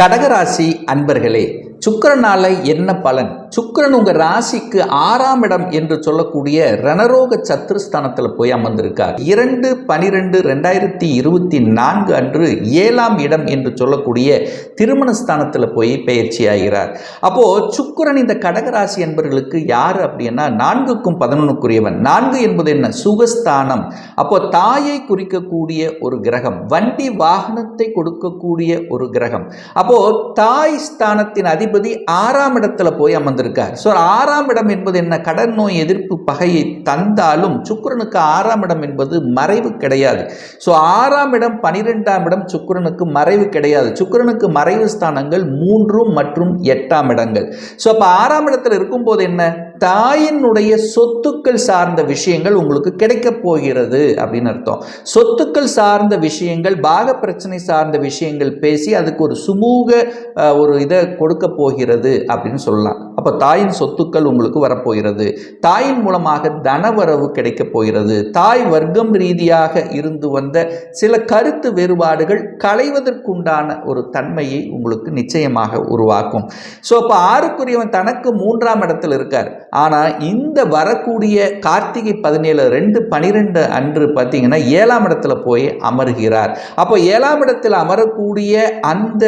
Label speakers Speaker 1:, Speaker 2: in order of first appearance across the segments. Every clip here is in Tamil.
Speaker 1: கடகராசி அன்பர்களே சுக்கிரனால என்ன பலன்? சுக்கரன் உங்கள் ராசிக்கு ஆறாம் இடம் என்று சொல்லக்கூடிய ரணரோக சத்ருஸ்தானத்தில் போய் அமர்ந்திருக்கார். இரண்டு பனிரெண்டு ரெண்டாயிரத்தி இருபத்தி நான்கு அன்று ஏழாம் இடம் என்று சொல்லக்கூடிய திருமண ஸ்தானத்தில் போய் பயிற்சி ஆகிறார். அப்போது சுக்கிரன் இந்த கடகராசி என்பவர்களுக்கு யார் அப்படின்னா நான்குக்கும் பதினொன்றுக்குரியவன் நான்கு என்பது என்ன? சுகஸ்தானம். அப்போ தாயை குறிக்கக்கூடிய ஒரு கிரகம் வண்டி வாகனத்தை கொடுக்கக்கூடிய ஒரு கிரகம். அப்போ தாய் ஸ்தானத்தின் அதிபதி ஆறாம் இடத்துல போய் அமர்ந்து அமர்ந்திருக்கார் ஸோ ஆறாம் இடம் என்பது என்ன? கடன் நோய் எதிர்ப்பு பகையை தந்தாலும் சுக்கிரனுக்கு ஆறாம் இடம் என்பது மறைவு கிடையாது. ஸோ ஆறாம் இடம் பனிரெண்டாம் இடம் சுக்கிரனுக்கு மறைவு கிடையாது. சுக்கிரனுக்கு மறைவு ஸ்தானங்கள் மூன்றும் மற்றும் எட்டாம் இடங்கள். ஸோ அப்போ ஆறாம் இடத்தில் இருக்கும்போது என்ன? தாயினுடைய சொத்துக்கள் சார்ந்த விஷயங்கள் உங்களுக்கு கிடைக்கப் போகிறது அப்படின்னு அர்த்தம். சொத்துக்கள் சார்ந்த விஷயங்கள் பாக பிரச்சனை சார்ந்த விஷயங்கள் பேசி அதுக்கு ஒரு சுமூக ஒரு இதை கொடுக்க போகிறது அப்படின்னு சொல்லலாம். அப்போ தாயின் சொத்துக்கள் உங்களுக்கு வரப்போகிறது தாயின் மூலமாக தனவரவு கிடைக்கப் போகிறது. தாய் வர்க்கம் ரீதியாக இருந்து வந்த சில கருத்து வேறுபாடுகள் களைவதற்குண்டான ஒரு தன்மையை உங்களுக்கு நிச்சயமாக உருவாக்கும். ஸோ அப்போ ஆறுக்குரியவன் தனக்கு மூன்றாம் இடத்தில் இருக்கார். ஆனால் இந்த வரக்கூடிய கார்த்திகை பதினேழு ரெண்டு பனிரெண்டு அன்று பார்த்தீங்கன்னா ஏழாம் இடத்துல போய் அமர்கிறார். அப்போ ஏழாம் இடத்தில் அமரக்கூடிய அந்த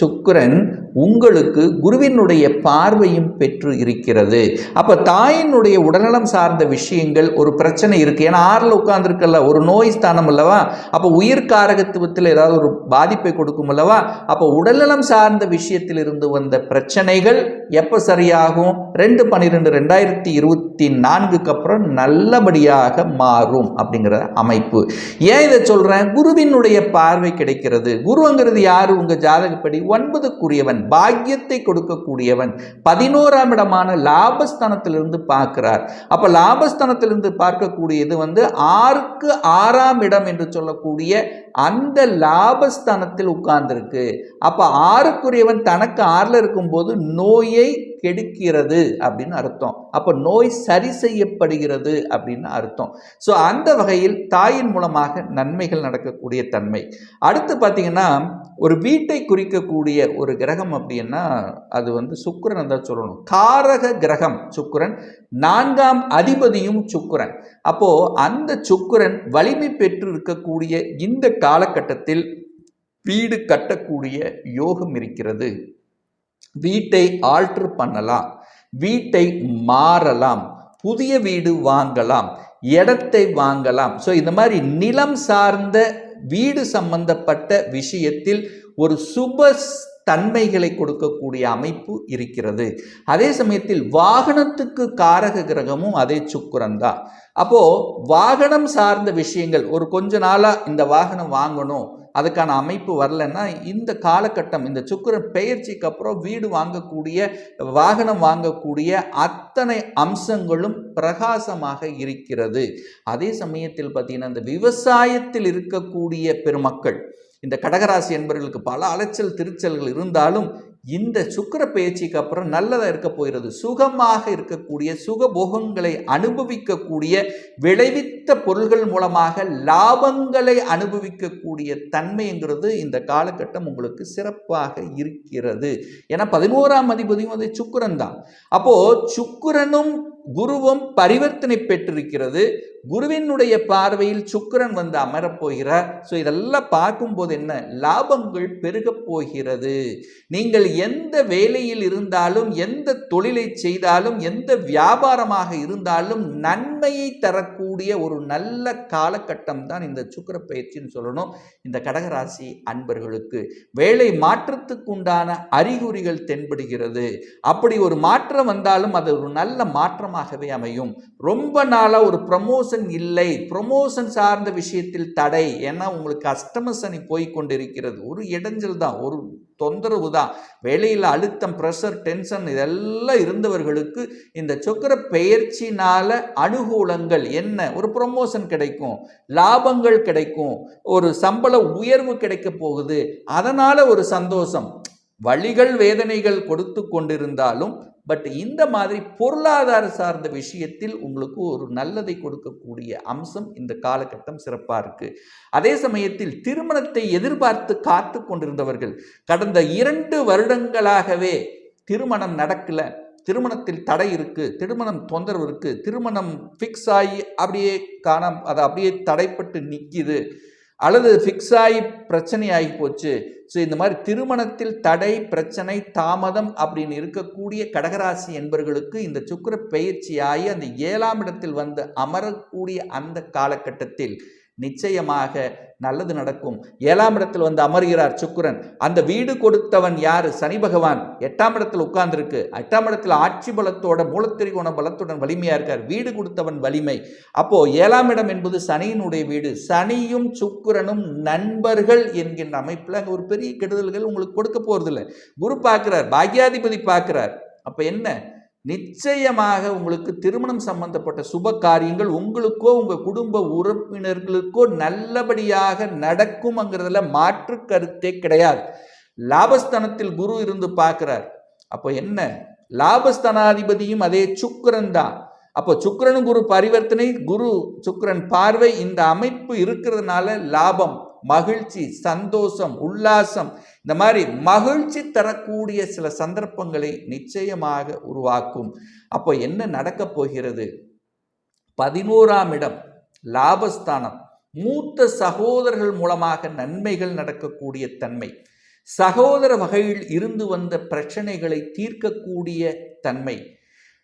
Speaker 1: சுக்கரன் சுக்கிரன் உங்களுக்கு குருவினுடைய பார்வையும் பெற்று இருக்கிறது. அப்போ தாயினுடைய உடல்நலம் சார்ந்த விஷயங்கள் ஒரு பிரச்சனை இருக்குது ஏன்னா ஆறில் உட்காந்துருக்கல ஒரு நோய் ஸ்தானம் அல்லவா? அப்போ உயிர் காரகத்துவத்தில் ஏதாவது ஒரு பாதிப்பை கொடுக்கும் அல்லவா? அப்போ உடல்நலம் சார்ந்த விஷயத்தில் இருந்து வந்த பிரச்சனைகள் எப்போ சரியாகும்? ரெண்டு பன்னிரெண்டு ரெண்டாயிரத்தி இருபத்தி நான்குக்கு அப்புறம் நல்லபடியாக மாறும் அப்படிங்கிற அமைப்பு. ஏன் இதை சொல்கிறேன் குருவினுடைய பார்வை கிடைக்கிறது. குருங்கிறது யார்? உங்கள் ஜாதகப்படி ஒன்பதுக்குரியவன் பாக்கியத்தை கொடுக்கக்கூடியவன். பதினோராம் இடமான லாபஸ்தானத்திலிருந்து பார்க்கிறார். அப்போ லாபஸ்தானத்திலிருந்து பார்க்கக்கூடியது வந்து ஆறுக்கு ஆறாம் இடம் என்று சொல்லக்கூடிய அந்த லாபஸ்தானத்தில் உட்கார்ந்துருக்கு. அப்போ ஆறுக்குரியவன் தனக்கு ஆறில் இருக்கும்போது நோயை கெடுக்கிறது அப்படின்னு அர்த்தம். அப்போ நோய் சரி செய்யப்படுகிறது அப்படின்னு அர்த்தம். ஸோ அந்த வகையில் தாயின் மூலமாக நன்மைகள் நடக்கக்கூடிய தன்மை. அடுத்து பார்த்தீங்கன்னா ஒரு வீட்டை குறிக்கக்கூடிய ஒரு கிரகம் அப்படின்னா அது வந்து சுக்கிரன் தான் சொல்லணும். காரக கிரகம் சுக்கிரன் நான்காம் அதிபதியும் சுக்கிரன். அப்போது அந்த சுக்கரன் வலிமை பெற்று இருக்கக்கூடிய இந்த காலகட்டத்தில் வீடு கட்டக்கூடிய யோகம் இருக்கிறது. வீட்டை ஆல்ட்ரு பண்ணலாம். வீட்டை மாறலாம். புதிய வீடு வாங்கலாம். இடத்தை வாங்கலாம். ஸோ இந்த மாதிரி நிலம் சார்ந்த வீடு சம்பந்தப்பட்ட விஷயத்தில் ஒரு சுப தன்மைகளை கொடுக்கக்கூடிய அமைப்பு இருக்கிறது. அதே சமயத்தில் வாகனத்துக்கு காரக கிரகமும் அதே சுக்கிரன் தான். வாகனம் சார்ந்த விஷயங்கள் ஒரு கொஞ்ச நாளாக இந்த வாகனம் வாங்கணும் அதுக்கான அமைப்பு வரலன்னா இந்த காலகட்டம் இந்த சுக்கிரன் பெயர்ச்சிக்கு அப்புறம் வீடு வாங்கக்கூடிய வாகனம் வாங்கக்கூடிய அத்தனை அம்சங்களும் பிரகாசமாக இருக்கிறது. அதே சமயத்தில் பார்த்தீங்கன்னா இந்த விவசாயத்தில் இருக்கக்கூடிய பெருமக்கள் இந்த கடகராசி என்பவர்களுக்கு பல அலைச்சல் திருச்சல்கள் இருந்தாலும் இந்த சுக்கிர பயிற்சிக்கு அப்புறம் நல்லதாக இருக்க போகிறது. சுகமாக இருக்கக்கூடிய சுகபோகங்களை அனுபவிக்கக்கூடிய விளைவித்த பொருள்கள் மூலமாக லாபங்களை அனுபவிக்கக்கூடிய தன்மைங்கிறது இந்த காலகட்டம் உங்களுக்கு சிறப்பாக இருக்கிறது. ஏன்னா பதினோராம் அதிபதியும் அது சுக்கிரன் தான். அப்போது சுக்கரனும் குருவும் பரிவர்த்தனை பெற்றிருக்கிறது. குருவினுடைய பார்வையில் சுக்கரன் வந்து அமரப்போகிறார் ஸோ இதெல்லாம் பார்க்கும்போது என்ன? லாபங்கள் பெருகப் போகிறது. நீங்கள் எந்த வேலையில் இருந்தாலும் எந்த தொழிலை செய்தாலும் எந்த வியாபாரமாக இருந்தாலும் நன்மையை தரக்கூடிய ஒரு நல்ல காலகட்டம் தான் இந்த சுக்கிர பயிற்சின்னு சொல்லணும். இந்த கடகராசி அன்பர்களுக்கு வேலை மாற்றத்துக்கு உண்டான அறிகுறிகள் தென்படுகிறது. அப்படி ஒரு மாற்றம் வந்தாலும் அது ஒரு நல்ல மாற்றமாகவே அமையும். ரொம்ப நாளாக ஒரு ப்ரமோஷன் இல்லை. ப்ரொமோஷன் சார்ந்த விஷயத்தில் தடை. ஏன்னா உங்களுக்கு கஸ்டமர்ஸ் அணி போய் கொண்டிருக்கிறது. ஒரு இடைஞ்சல் தான். ஒரு தொந்தரவு தான். வேலையில் அழுத்தம் ப்ரெஷர் டென்ஷன் இதெல்லாம் இருந்தவர்களுக்கு இந்த சொக்கர பெயர்ச்சினால் அனுகூலங்கள் என்ன? ஒரு ப்ரொமோஷன் கிடைக்கும். லாபங்கள் கிடைக்கும். ஒரு சம்பள உயர்வு கிடைக்க போகுது. அதனால் ஒரு சந்தோஷம். வழிகள் வேதனைகள் கொடுத்து கொண்டிருந்தாலும் பட் இந்த மாதிரி பொருளாதார சார்ந்த விஷயத்தில் உங்களுக்கு ஒரு நல்லதை கொடுக்கக்கூடிய அம்சம் இந்த காலகட்டம் சிறப்பாக இருக்குது அதே சமயத்தில் திருமணத்தை எதிர்பார்த்து காத்து கொண்டிருந்தவர்கள் கடந்த இரண்டு வருடங்களாகவே திருமணம் நடக்கல. திருமணத்தில் தடை இருக்குது திருமணம் தொந்தரவு இருக்குது திருமணம் ஃபிக்ஸ் ஆகி அப்படியே காணாம அது அப்படியே தடைப்பட்டு நிற்கிது அல்லது ஃபிக்ஸ் ஆகி பிரச்சனை ஆகி போச்சு. ஸோ இந்த மாதிரி திருமணத்தில் தடை பிரச்சனை தாமதம் அப்படின்னு இருக்கக்கூடிய கடகராசி என்பவர்களுக்கு இந்த சுக்கிர பயிற்சியாகி அந்த ஏழாம் இடத்தில் வந்து அமரக்கூடிய அந்த காலகட்டத்தில் நிச்சயமாக நல்லது நடக்கும். ஏழாம் இடத்தில் வந்து அமர்கிறார் சுக்கிரன். அந்த வீடு கொடுத்தவன் யார்? சனி பகவான். எட்டாம் இடத்தில் உட்கார்ந்துருக்கு. எட்டாம் இடத்தில் ஆட்சி பலத்தோட மூலத்திரிகோண பலத்துடன் வலிமையாக இருக்கார். வீடு கொடுத்தவன் வலிமை. அப்போ ஏழாம் இடம் என்பது சனியினுடைய வீடு. சனியும் சுக்கிரனும் நண்பர்கள் என்கின்ற அமைப்பில் அங்கே ஒரு பெரிய கெடுதல்கள் உங்களுக்கு கொடுக்க போறதில்லை. குரு பார்க்கிறார் பாக்யாதிபதி பார்க்கிறார். அப்போ என்ன? நிச்சயமாக உங்களுக்கு திருமணம் சம்பந்தப்பட்ட சுப காரியங்கள் உங்களுக்கோ உங்கள் குடும்ப உறுப்பினர்களுக்கோ நல்லபடியாக நடக்கும்ங்கிறதுல மாற்று கருத்தே கிடையாது. லாபஸ்தானத்தில் குரு இருந்து பார்க்கிறார். அப்போ என்ன? லாபஸ்தானாதிபதியும் அதே சுக்கரன் தான். அப்போ சுக்கிரன் குரு பரிவர்த்தனை குரு சுக்கரன் பார்வை இந்த அமைப்பு இருக்கிறதுனால லாபம் மகிழ்ச்சி சந்தோஷம் உல்லாசம் இந்த மாதிரி மகிழ்ச்சி தரக்கூடிய சில சந்தர்ப்பங்களை நிச்சயமாக உருவாக்கும். அப்போ என்ன நடக்கப் போகிறது? பதினோராம் இடம் லாபஸ்தானம். மூத்த சகோதரர்கள் மூலமாக நன்மைகள் நடக்கக்கூடிய தன்மை. சகோதர வகையில் இருந்து வந்த பிரச்சனைகளை தீர்க்கக்கூடிய தன்மை.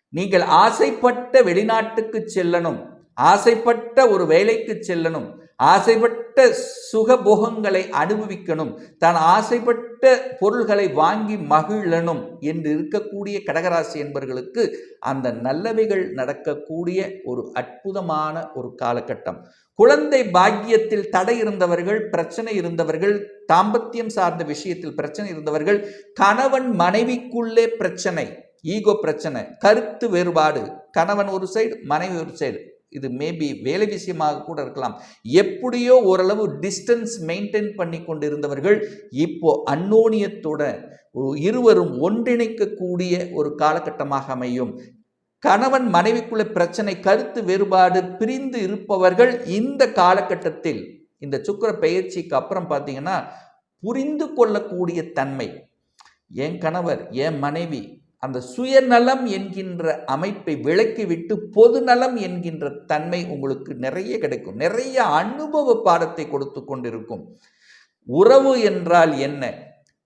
Speaker 1: நீங்கள் ஆசைப்பட்ட வெளிநாட்டுக்கு செல்லணும். ஆசைப்பட்ட ஒரு வேலைக்கு செல்லணும். ஆசைப்பட்ட சுகபோகங்களை அனுபவிக்கணும். தான் ஆசைப்பட்ட பொருள்களை வாங்கி மகிழணும் என்று இருக்கக்கூடிய கடகராசி என்பவர்களுக்கு அந்த நல்லவைகள் நடக்கக்கூடிய ஒரு அற்புதமான ஒரு காலகட்டம். குழந்தை பாக்கியத்தில் தடை இருந்தவர்கள் பிரச்சனை இருந்தவர்கள் தாம்பத்தியம் சார்ந்த விஷயத்தில் பிரச்சனை இருந்தவர்கள் கணவன் மனைவிக்குள்ளே பிரச்சனை ஈகோ பிரச்சனை கருத்து வேறுபாடு கணவன் ஒரு சைடு மனைவி ஒரு சைடு இது மேபி வேலை விஷயமாக கூட இருக்கலாம். எப்படியோ ஓரளவு டிஸ்டன்ஸ் மெயின்டைன் பண்ணி கொண்டிருந்தவர்கள் இப்போ அன்னோனியத்தோட இருவரும் ஒன்றிணைக்கக்கூடிய ஒரு காலகட்டமாக அமையும். கணவன் மனைவிக்குள்ள பிரச்சனை கருத்து வேறுபாடு பிரிந்து இருப்பவர்கள் இந்த காலகட்டத்தில் இந்த சுக்கர பயிற்சிக்கு அப்புறம் பார்த்தீங்கன்னா புரிந்து கொள்ளக்கூடிய தன்மை. என் கணவர் என் மனைவி அந்த சுயநலம் என்கின்ற அமைப்பை விலக்கிவிட்டு பொதுநலம் என்கின்ற தன்மை உங்களுக்கு நிறைய கிடைக்கும். நிறைய அனுபவ பாடத்தை கொடுத்து கொண்டிருக்கும். உறவு என்றால் என்ன?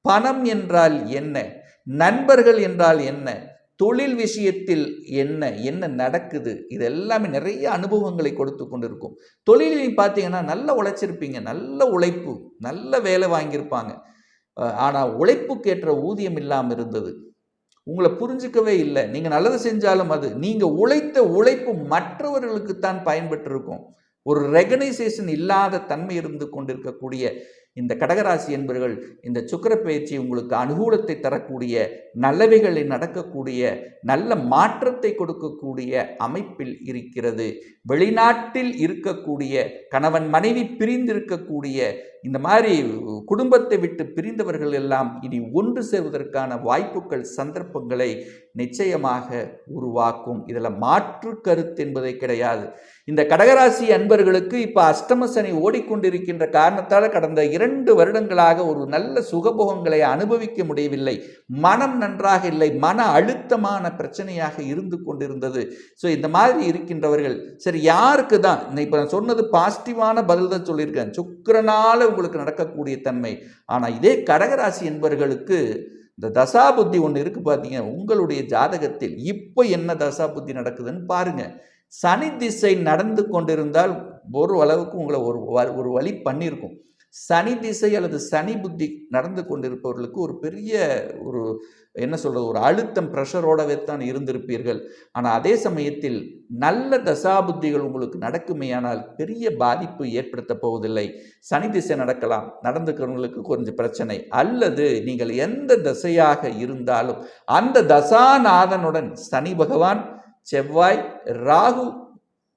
Speaker 1: பணம் என்றால் என்ன? நண்பர்கள் என்றால் என்ன? தொழில் விஷயத்தில் என்ன? என்ன நடக்குது? இது எல்லாமே நிறைய அனுபவங்களை கொடுத்து கொண்டிருக்கும். தொழிலில் பார்த்தீங்கன்னா நல்ல உழைச்சிருப்பீங்க. நல்ல உழைப்பு நல்ல வேலை வாங்கியிருப்பாங்க. ஆனால் உழைப்புக்கேற்ற ஊதியம் இல்லாமல் இருந்தது. உங்களை புரிஞ்சிக்கவே இல்லை. நீங்கள் நல்லது செஞ்சாலும் அது நீங்கள் உழைத்த உழைப்பு மற்றவர்களுக்கு தான் பயன்பெற்றிருக்கும். ஒரு ரெகனைசேஷன் இல்லாத தன்மை இருந்து கொண்டிருக்கக்கூடிய இந்த கடகராசி என்பவர்கள் இந்த சுக்கர பயிற்சி உங்களுக்கு அனுகூலத்தை தரக்கூடிய நல்லவைகளை நடக்கக்கூடிய நல்ல மாற்றத்தை கொடுக்கக்கூடிய அமைப்பில் இருக்கிறது. வெளிநாட்டில் இருக்கக்கூடிய கணவன் மனைவி பிரிந்திருக்கக்கூடிய இந்த மாதிரி குடும்பத்தை விட்டு பிரிந்தவர்கள் எல்லாம் இனி ஒன்று சேர்வதற்கான வாய்ப்புகள் சந்தர்ப்பங்களை நிச்சயமாக உருவாக்கும். இதில் மாற்று கருத்து என்பதே கிடையாது. இந்த கடகராசி அன்பர்களுக்கு இப்போ அஷ்டம சனி ஓடிக்கொண்டிருக்கின்ற காரணத்தால் கடந்த இரண்டு வருடங்களாக ஒரு நல்ல சுகபோகங்களை அனுபவிக்க முடியவில்லை. மனம் நன்றாக இல்லை. மன அழுத்தமான பிரச்சனையாக இருந்து கொண்டிருந்தது. ஸோ இந்த மாதிரி இருக்கின்றவர்கள் சரி யாருக்கு தான் இப்போ நான் சொன்னது பாசிட்டிவான பதில் தான் சொல்லியிருக்கேன். சுக்கரனால் உங்களுக்கு நடக்கக்கூடிய தன்மை. ஆனால் இதே கடகராசி என்பவர்களுக்கு இந்த தசாபுத்தி ஒன்று இருக்கு பார்த்தீங்க உங்களுடைய ஜாதகத்தில் இப்போ என்ன தசாபுத்தி நடக்குதுன்னு பாருங்க. சனி திசை நடந்து கொண்டிருந்தால் ஒரு அளவுக்கு உங்களை ஒரு ஒரு வழி பண்ணியிருக்கும் சனி திசை அல்லது சனி புத்தி நடந்து கொண்டிருப்பவர்களுக்கு ஒரு பெரிய ஒரு என்ன சொல்கிறது ஒரு அழுத்தம் ப்ரெஷரோடவே தான் இருந்திருப்பீர்கள். ஆனால் அதே சமயத்தில் நல்ல தசாபுத்திகள் உங்களுக்கு நடக்குமேயானால் பெரிய பாதிப்பு ஏற்படுத்த போவதில்லை. சனி திசை நடக்கலாம். நடந்துக்கிறவங்களுக்கு கொஞ்சம் பிரச்சனை. அல்லது நீங்கள் எந்த தசையாக இருந்தாலும் அந்த தசாநாதனுடன் சனி பகவான் செவ்வாய் ராகு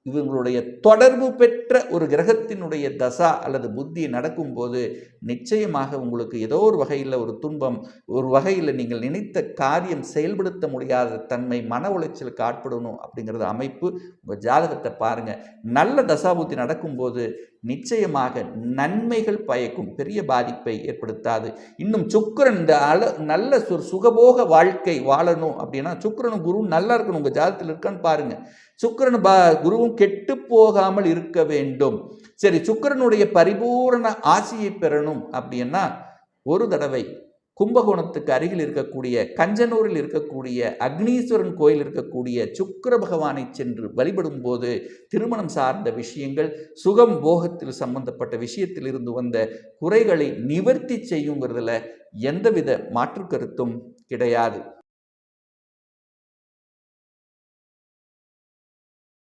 Speaker 1: இவங்களுடைய தொடர்பு பெற்ற ஒரு கிரகத்தினுடைய தசா அல்லது புத்தி நடக்கும்போது நிச்சயமாக உங்களுக்கு ஏதோ ஒரு வகையில் ஒரு துன்பம் ஒரு வகையில் நீங்கள் நினைத்த காரியம் செயல்படுத்த முடியாத தன்மை மன உளைச்சலுக்கு ஆட்படணும் அப்படிங்கிறது அமைப்பு உங்கள் ஜாதகத்தை பாருங்கள் நல்ல தசாபுத்தி நடக்கும்போது நிச்சயமாக நன்மைகள் பயக்கும் பெரிய பாதிப்பை ஏற்படுத்தாது. இன்னும் சுக்கிரன் இந்த அல நல்ல சு சுகபோக வாழ்க்கை வாழணும் அப்படின்னா சுக்கரனும் குருவும் நல்லா இருக்கணும் உங்கள் ஜாதகத்தில் இருக்கான்னு பாருங்கள் சுக்கிரன் பா குருவும் கெட்டு போகாமல் இருக்க வேண்டும். சரி சுக்கிரனுடைய பரிபூரண ஆசையை பெறணும் அப்படின்னா ஒரு தடவை கும்பகோணத்துக்கு அருகில் இருக்கக்கூடிய கஞ்சனூரில் இருக்கக்கூடிய அக்னீஸ்வரன் கோயில் இருக்கக்கூடிய சுக்கர பகவானை சென்று வழிபடும் போது திருமணம் சார்ந்த விஷயங்கள் சுகம் போகத்தில் சம்பந்தப்பட்ட விஷயத்தில் இருந்து வந்த குறைகளை நிவர்த்தி செய்யுங்கிறதுல எந்தவித மாற்று கருத்தும் கிடையாது.